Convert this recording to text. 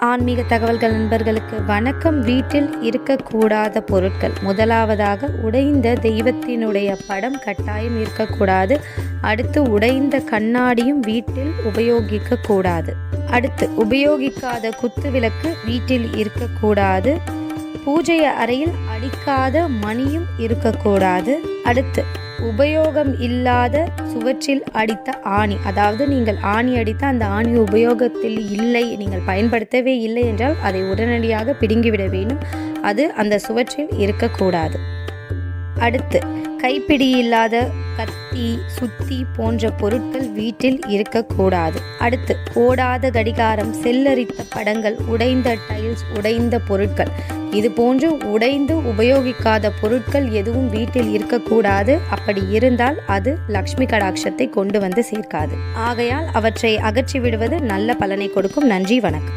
ஆன்மீக தகவல்கள் நண்பர்களுக்கு வணக்கம். வீட்டில் இருக்கக்கூடாத பொருட்கள். முதலாவதாக உடைந்த தெய்வத்தினுடைய படம் கட்டாயம் இருக்கக்கூடாது. அடுத்து உடைந்த கண்ணாடியும் வீட்டில் உபயோகிக்க கூடாது அடுத்து உபயோகிக்காத குத்து விளக்கு வீட்டில் இருக்கக்கூடாது. பூஜை அறையில் அடிக்காத மணியும் இருக்கக்கூடாது. அடுத்து உபயோகம் இல்லாத சுவற்றில் அடித்த ஆணி. அதாவது நீங்கள் ஆணி அடித்த அந்த ஆணி உபயோகத்தில் இல்லை நீங்கள் பயன்படுத்தவே இல்லை என்றால் அதை உடனடியாக பிடுங்கிவிட வேண்டும். அது அந்த சுவற்றில் இருக்கக்கூடாது. அடுத்து கைப்பிடி இல்லாத கத்தி சுத்தி போன்ற பொருட்கள் வீட்டில் இருக்கக்கூடாது. அடுத்து ஓடாத கடிகாரம் செல்லரித்த படங்கள் உடைந்த டைல்ஸ் உடைந்த பொருட்கள். இது போன்று உடைந்து உபயோகிக்காத பொருட்கள் எதுவும் வீட்டில் இருக்கக்கூடாது. அப்படி இருந்தால் அது லக்ஷ்மி கடாட்சத்தை கொண்டு வந்து சேர்க்காது. ஆகையால் அவற்றை அகற்றி விடுவது நல்ல பலனை கொடுக்கும். நன்றி வணக்கம்.